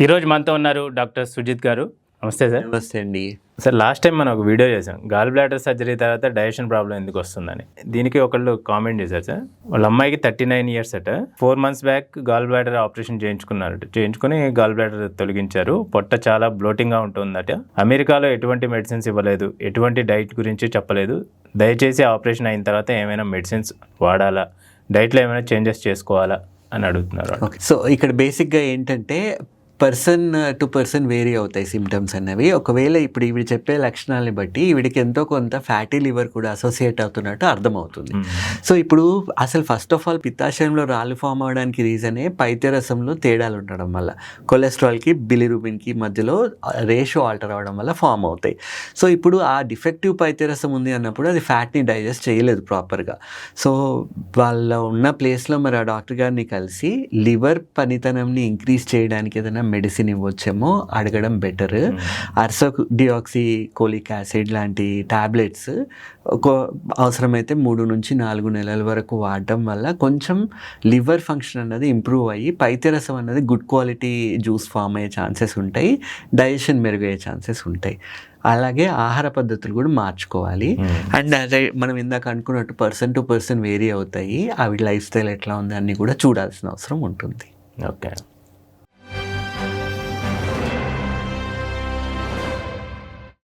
ఈరోజు మనతో ఉన్నారు డాక్టర్ సుజిత్ గారు. నమస్తే సార్. నమస్తే అండి. సార్ లాస్ట్ టైం మనం ఒక వీడియో చేసాం గాల్ బ్లాడర్ సర్జరీ తర్వాత డైజెషన్ ప్రాబ్లం ఎందుకు వస్తుందని. దీనికి ఒకళ్ళు కామెంట్ చేశారు సార్. వాళ్ళ అమ్మాయికి థర్టీ నైన్ ఇయర్స్ అట. Four months back gall bladder operation చేయించుకున్నారు చేయించుకుని గాల్ బ్లాడర్ తొలగించారు. పొట్ట చాలా బ్లోటింగ్గా ఉంటుందట. అమెరికాలో ఎటువంటి మెడిసిన్స్ ఇవ్వలేదు. ఎటువంటి డైట్ గురించి చెప్పలేదు. దయచేసి ఆపరేషన్ అయిన తర్వాత ఏమైనా మెడిసిన్స్ వాడాలా? డైట్లో ఏమైనా చేంజెస్ చేసుకోవాలా? అని అడుగుతున్నారు సో ఇక్కడ బేసిక్గా ఏంటంటే పర్సన్ టు పర్సన్ వేరీ అవుతాయి సిమ్టమ్స్ అనేవి ఒకవేళ ఇప్పుడు ఇవి చెప్పే లక్షణాలని బట్టి వీడికి ఎంతో కొంత ఫ్యాటీ లివర్ కూడా అసోసియేట్ అవుతున్నట్టు అర్థమవుతుంది. సో ఇప్పుడు అసలు ఫస్ట్ ఆఫ్ ఆల్ పిత్తాశయంలో రాళ్ళు ఫామ్ అవడానికి రీజనే పైత్యరసంలో తేడాలు ఉండడం వల్ల. కొలెస్ట్రాల్కి బిలిరూబిన్కి మధ్యలో రేషియో ఆల్టర్ అవ్వడం వల్ల ఫామ్ అవుతాయి. సో ఇప్పుడు ఆ డిఫెక్టివ్ పైత్యరసం ఉంది అన్నప్పుడు అది ఫ్యాట్ని డైజెస్ట్ చేయలేదు ప్రాపర్గా. సో వాళ్ళ ఉన్న ప్లేస్లో మరి ఆ డాక్టర్ గారిని కలిసి లివర్ పనితనంని ఇంక్రీజ్ చేయడానికి ఏదైనా మెడిసిన్ ఇవ్వచ్చేమో అడగడం better ursodeoxycholic acid లాంటి టాబ్లెట్స్ ఒక అవసరమైతే మూడు నుంచి నాలుగు నెలల వరకు వాడడం వల్ల కొంచెం లివర్ ఫంక్షన్ అన్నది ఇంప్రూవ్ అయ్యి పైత్యరసం అన్నది గుడ్ క్వాలిటీ జ్యూస్ ఫామ్ అయ్యే ఛాన్సెస్ ఉంటాయి డైజెషన్ మెరుగయ్యే ఛాన్సెస్ ఉంటాయి. అలాగే ఆహార పద్ధతులు కూడా మార్చుకోవాలి. అండ్ అదే మనం ఇందాక అనుకున్నట్టు పర్సన్ టు పర్సన్ వేరీ అవుతాయి. అవి లైఫ్ స్టైల్ ఎట్లా ఉంది అన్ని కూడా చూడాల్సిన అవసరం ఉంటుంది. ఓకే